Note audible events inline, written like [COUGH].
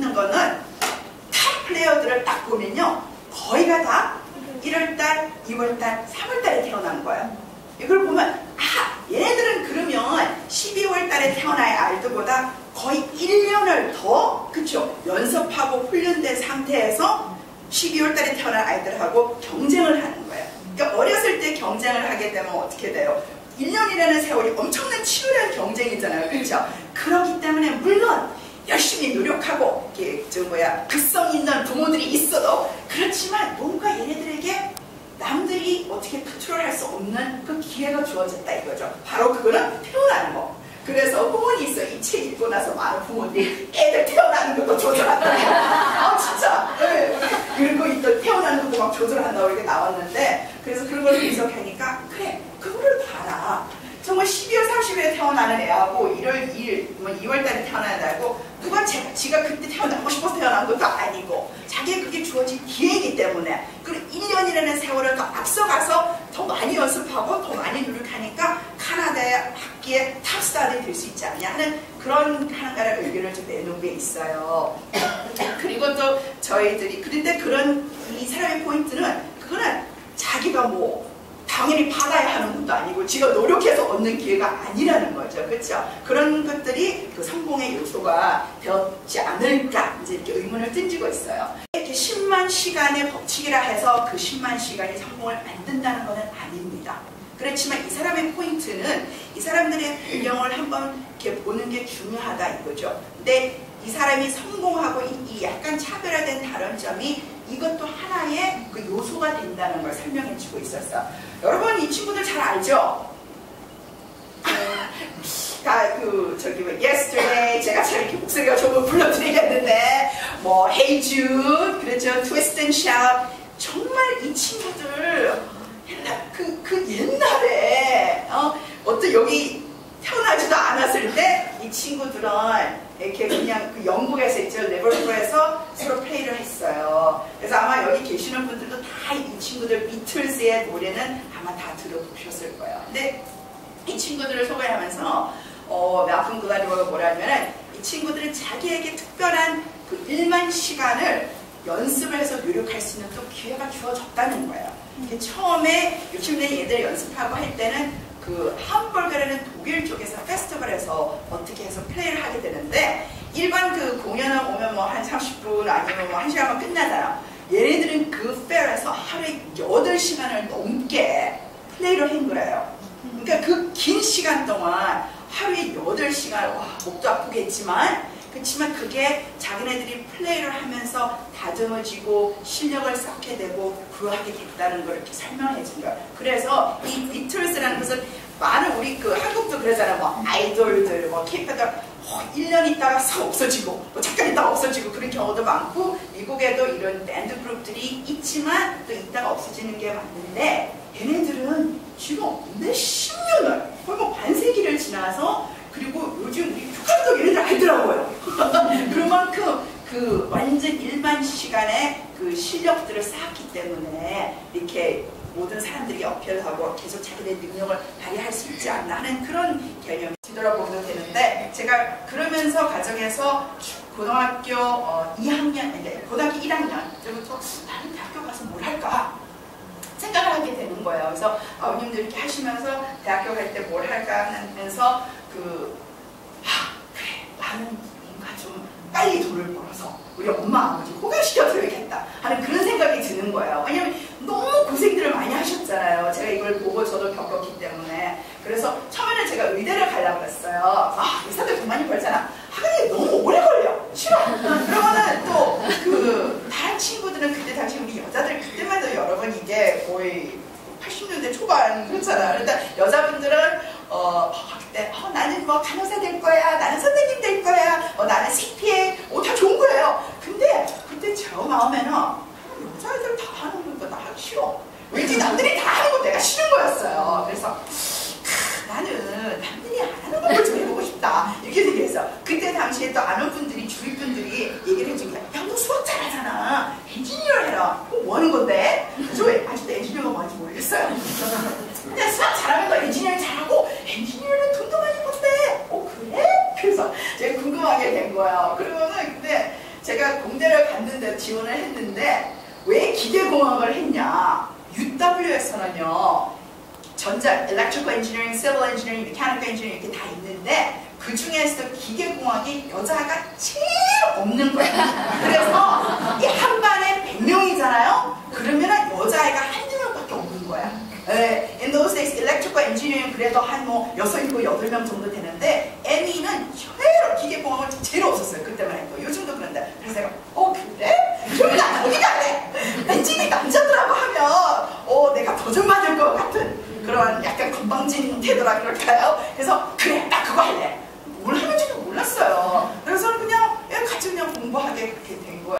재밌는 거는 탑 플레이어들을 딱 보면요. 거의가 다 1월달, 2월달, 3월달에 태어난 거예요. 이걸 보면 아 얘네들은 그러면 12월달에 태어나야 알드보다 거의 1년을 더 그쵸 연습하고 훈련된 상태에서 12월달에 태어난 아이들하고 경쟁을 하는 거예요. 그러니까 어렸을 때 경쟁을 하게 되면 어떻게 돼요? 1년이라는 세월이 엄청난 치열한 경쟁이잖아요. 그렇죠? 그렇기 때문에 물론 열심히 노력하고 이렇게 저 뭐야 극성 있는 부모들이 있어도 그렇지만 뭔가 얘네들에게 남들이 어떻게 컨트롤할 수 없는 그 기회가 주어졌다 이거죠. 바로 그거는 태어나는 거. 그래서 후원이 있어. 이 책 읽고 나서 많은 부모들이 애들 태어나는 것도 조절한다. 아, 진짜. 네. 그리고 또 태어나는 것도 막 조절한다고 이렇게 나왔는데, 그래서 그런 걸 분석하니까, 그래, 그거를 봐라. 정말 12월 30일에 태어나는 애하고 1월 2일, 뭐 2월 달에 태어나는 애하고 누가 제, 지가 그때 태어나고 싶어서 태어난 것도 아니고 자기의 그게 주어진 기회이기 때문에 그리고 1년이라는 세월을 더 앞서가서 더 많이 연습하고 더 많이 노력하니까 카나다의 학기에 탑스타들이 될 수 있지 않냐 하는 그런 하나가의 의견을 좀 내놓은 게 있어요. [COUGHS] 그리고 또 저희들이 그런데 그런 이 사람의 포인트는 그거는 자기가 뭐 당연히 받아야 하는 것도 아니고 지가 노력해서 얻는 기회가 아니라는 거죠. 그렇죠? 그런 것들이 그 성공의 요소가 되었지 않을까 이제 이렇게 의문을 던지고 있어요. 이렇게 10만 시간의 법칙이라 해서 그 10만 시간이 성공을 만든다는 것은 아닙니다. 그렇지만 이 사람의 포인트는 이 사람들의 배경을 한번 이렇게 보는 게 중요하다 이거죠. 근데 이 사람이 성공하고 이 약간 차별화된 다른 점이 이것도 하나의 그 요소가 된다는 걸 설명해 주고 있었어. 여러분 이 친구들 잘 알죠? [LAUGHS] 다 그 저기 뭐 yesterday 제가 잘 이렇게 목소리가 조금 불러드리겠는데 뭐 Hey Jude 그렇죠 Twist and Shout 정말 이 친구들 옛날 그, 그 옛날에 어, 어떤 여기 태어나지도 않았을 때 이 친구들은 이렇게 그냥 그 영국에서 있죠 레버풀에서 서로 플레이를 했어요. 그래서 아마 여기 계시는 분들도 다 이 친구들 비틀즈의 노래는 아마 다 들어보셨을 거예요. 근데 이 친구들을 소개하면서 어, 나쁜 그가리가 뭐라면은 이 친구들은 자기에게 특별한 그 1만 시간을 연습을 해서 노력할 수 있는 또 기회가 주어졌다는 거예요. 처음에 60년 얘들 연습하고 할 때는 그 함버그라는 독일 쪽에서 페스티벌에서 어떻게 해서 플레이를 하게 되는데 일반 그 공연을 오면 뭐 한 30분 아니면 뭐 1시간만 끝나잖아. 얘네들은 그 페어에서 하루에 8시간을 넘게 플레이를 한 거예요. 그러니까 그 긴 시간 동안 하루에 8시간, 와, 목도 아프겠지만 그렇지만 그게 자기네들이 플레이를 하면서 다듬어지고 실력을 쌓게 되고 그러하게 됐다는 걸 이렇게 설명해 준 거야. 그래서 이 비틀스라는 것은 많은 우리 그 한국도 그러잖아. 뭐 아이돌들, 뭐 케이팝들 어, 1년 있다가 싹 없어지고 뭐 잠깐 있다가 없어지고 그런 경우도 많고 미국에도 이런 밴드 그룹들이 있지만 또 있다가 없어지는 게 많은데 얘네들은 지금 몇십 년을 거의 뭐 반세기를 지나서 그리고 요즘 우리 북한도 얘네들 알더라고요. [LAUGHS] 그만큼 그 완전 일반 시간에 그 실력들을 쌓았기 때문에 이렇게 모든 사람들이 어필하고 계속 자기네 능력을 발휘할 수 있지 않나 하는 그런 개념이 뒤돌아보면 되는데 제가 그러면서 가정에서 고등학교 어, 2학년, 고등학교 1학년 때부터 나는 대학교 가서 뭘 할까 생각을 하게 되는 거예요. 그래서 아버님들 이렇게 하시면서 대학교 갈 때 뭘 할까 하면서 그 아, 그래 나는 뭔가 좀 빨리 돈을 벌어서 우리 엄마 아버지 호강시켜드려야겠다 하는 그런 생각이 드는 거예요. 왜냐면 너무 고생들을 많이 하셨잖아요. 제가 이걸 보고 저도 겪었기 때문에 그래서 처음에는 제가 의대를 가려고 했어요. 아 의사들 돈 많이 벌잖아. 하긴 너무 오래 걸려. 싫어. 그러면은 또 그 다른 친구들은 그때 당시 우리 여자들 그때만 해도 여러분 이 게 거의 80년대 초반 그렇잖아. 그러니까 여자분들은 어, 그때 어, 나는 뭐 간호사 될 거야, 나는 선생님 될 거야, 어, 나는 CPA, 어, 다 좋은 거예요. 근데 그때 제 마음에는 여자애들 다 하는 거나 하기 싫어. 왠지 남들이 다 하는 거 내가 싫은 거였어요. 그래서 나는 남들이 안 하는 걸 좀 해보고 싶다. 이렇게 생각했어. 그때 당시에 또 아는 분들이, 주위 분들이 얘기를 해준 거야. 야, 너 수학 잘하잖아. 엔지니어 해라. 어, 뭐 하는 건데? 저 아직도 엔지니어가 모르겠어요. 근데 수학 잘하면 너 엔지니어 잘하고, 엔지니어는 돈도 많이 번대. 어, 그래? 그래서 제가 궁금하게 된 거예요. 그러면은 근데 제가 공대를 갔는데 지원을 했는데 왜 기계공학을 했냐? UW에서는요. 전자, electrical engineering, civil engineering, mechanical engineering 이렇게 다 있는데 그 중에서 기계공학이 여자가 제일 없는 거야. 그래서 그래도 한 뭐 여섯, 일곱, 여덟 명 정도 되는데 애니는 회로 기계공학을 제일 없었어요. 그때만 해도. 요즘도 그런데. 그래서 제가 어 그래? 그럼 나 거기 갈래. 왠지 남자들하고 하면 어 내가 도전받을 것 같은 그런 약간 건방진 태도라 그럴까요? 그래서 그래 나 그거 할래. 뭘 하는지도 몰랐어요. 그래서 그냥 예, 같이 그냥 공부하게 그렇게 돼.